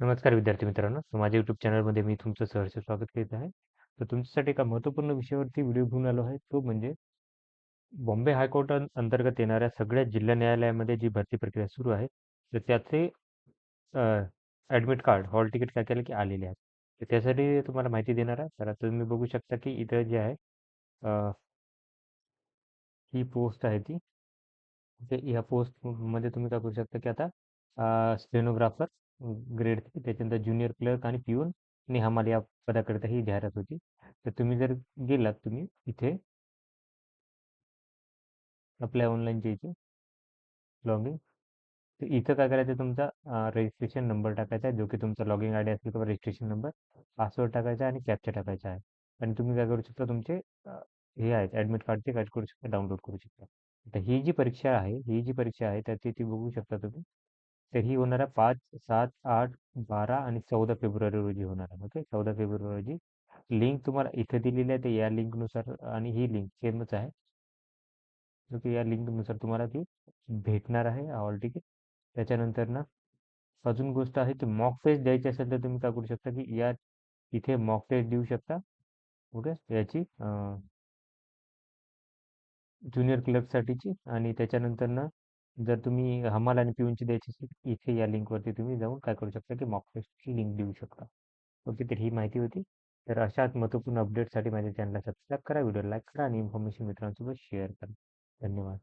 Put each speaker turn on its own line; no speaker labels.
नमस्कार विद्यार्थी मित्रांनो. माझ्या यूट्यूब चॅनलमध्ये मी तुमचं सहर्ष स्वागत करीत आहे. तर तुमच्यासाठी एका महत्त्वपूर्ण विषयावरती व्हिडिओ घेऊन आलो आहे. तो म्हणजे बॉम्बे हायकोर्ट अंतर्गत येणाऱ्या सगळ्या जिल्हा न्यायालयामध्ये जी भरती प्रक्रिया सुरू आहे तर त्याचे ॲडमिट कार्ड हॉल तिकीट काय केलं की आलेले आहेत. तर त्यासाठी तुम्हाला माहिती देणार आहे. तर आता तुम्ही बघू शकता की इथं जे आहे ही पोस्ट आहे ती. ह्या पोस्टमध्ये तुम्ही काय करू शकता की आता स्टेनोग्राफर ग्रेड थ्री त्याच्यानंतर ज्युनियर क्लर्क आणि पिऊन आणि हमाल या पदाकरिता ही जाहिरात होती. तर तुम्ही जर गेलात तुम्ही इथे आपल्या ऑनलाईनच्या इथे लॉगिंग तर इथं काय करायचं तुमचा रजिस्ट्रेशन नंबर टाकायचा आहे जो की तुमचा लॉगिंग आय डी असेल किंवा रजिस्ट्रेशन नंबर पासवर्ड टाकायचा आणि कॅप्चा टाकायचा आहे. आणि तुम्ही काय करू शकता तुमचे हे आहेत ॲडमिट कार्डचे काय करू शकता डाउनलोड करू शकता. तर ही जी परीक्षा आहे ही जी परीक्षा आहे तर ती बघू शकता तुम्ही. तर ही होणार आहे पाच सात आठ बारा आणि चौदा फेब्रुवारी रोजी होणार आहे. ओके? चौदा फेब्रुवारी रोजी. लिंक तुम्हाला इथे दिलेली आहे. तर या लिंकनुसार आणि ही लिंक सेमच आहे. ओके? या लिंकनुसार तुम्हाला ती भेटणार आहे ऑल ठीक आहे त्याच्यानंतर ना अजून गोष्ट आहे की मॉक टेस्ट द्यायची असेल तर तुम्ही काय करू शकता की या इथे मॉक टेस्ट देऊ शकता. ओके? याची ज्युनियर क्लर्कसाठीची आणि त्याच्यानंतर ना जर तुम्ही हमाल आणि पिऊनची द्यायची असेल इथे या लिंकवरती तुम्ही जाऊन काय करू शकता की मॉक टेस्टची लिंक देऊ शकता. ओके तर ही माहिती होती. तर अशाच महत्त्वपूर्ण अपडेटसाठी माझ्या चॅनलला सबस्क्राईब करा व्हिडिओ लाईक करा आणि इन्फॉर्मेशन मित्रांसोबत शेअर करा. धन्यवाद.